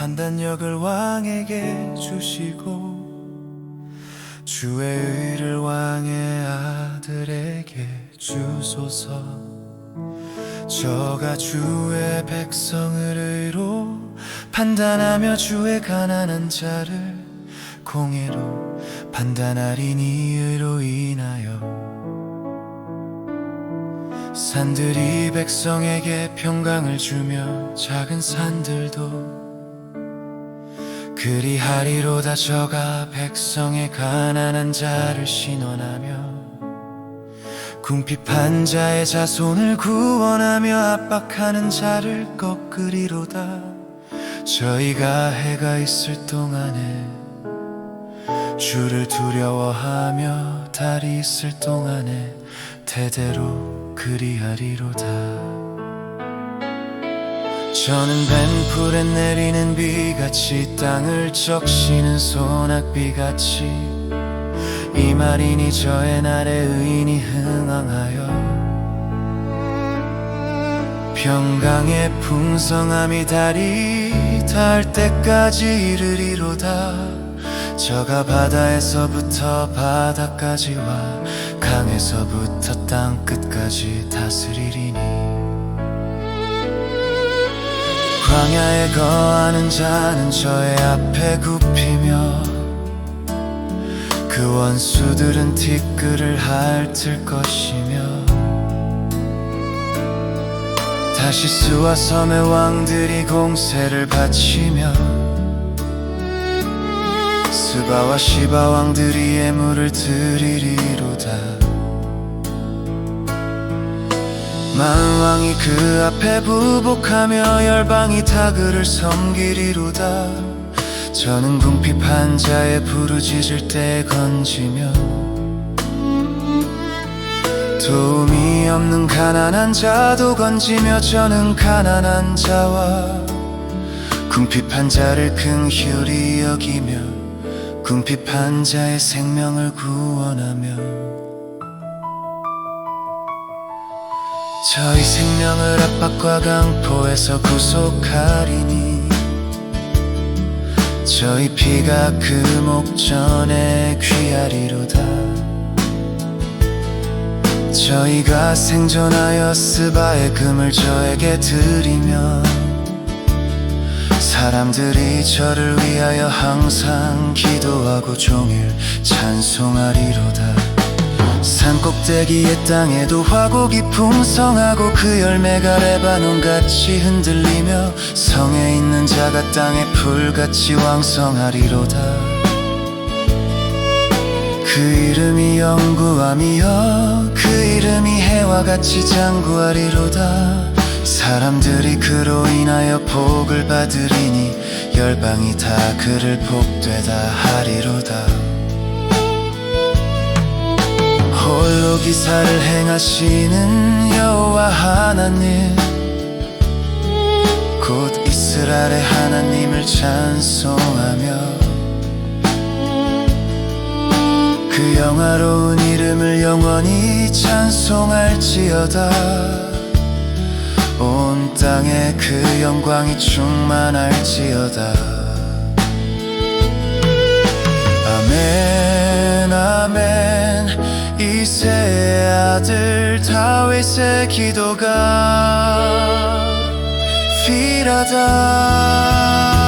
판단력을 왕에게 주시고 주의 의를 왕의 아들에게 주소서. 저가 주의 백성을 의로 판단하며 주의 가난한 자를 공의로 판단하리니 의로 인하여. 산들이 백성에게 평강을 주며 작은 산들도 그리하리로다 저가 백성의 가난한 자를 신원하며 궁핍한 자의 자손을 구원하며 압박하는 자를 꺾으리로다. 저희가 해가 있을 동안에 주를 두려워하며 달이 있을 동안에 대대로 그리하리로다 저는 벤풀에 내리는 비같이 땅을 적시는 소낙비같이 이 말이니 저의 날에 의인이 흥왕하여 평강의 풍성함이 달이 닿을 때까지 이르리로다. 저가 바다에서부터 바다까지와 강에서부터 땅 끝까지 다스리리니 광야에 거하는 자는 저의 앞에 굽히며 그 원수들은 티끌을 핥을 것이며 다시 스와 섬의 왕들이 공세를 바치며 스바와 시바 왕들이 예물을 드리리로다 만왕이 그 앞에 부복하며 열방이 다 그를 섬기리로다. 저는 궁핍한 자의 부르짖을 때 건지며 도움이 없는 가난한 자도 건지며 저는 가난한 자와 궁핍한 자를 긍휼히 여기며 궁핍한 자의 생명을 구원하며 저희 생명을 압박과 강포에서 구속하리니 저희 피가 그 목전에 귀하리로다. 저희가 생존하여 스바의 금을 저에게 드리며 사람들이 저를 위하여 항상 기도하고 종일 찬송하리로다 산 꼭대기의 땅에도 화곡이 풍성하고 그 열매가 레바논같이 흔들리며 성에 있는 자가 땅의 풀같이 왕성하리로다. 그 이름이 영구함이여 그 이름이 해와 같이 장구하리로다. 사람들이 그로 인하여 복을 받으리니 열방이 다 그를 복되다 하리로다 기사를 행하시는 여호와 하나님. 곧 이스라엘의 하나님을 찬송하며 그 영화로운 이름을 영원히 찬송할지어다. 온 땅에 그 영광이 충만할지어다. 아멘 아멘. 이세의 아들 다윗의 기도가 필하다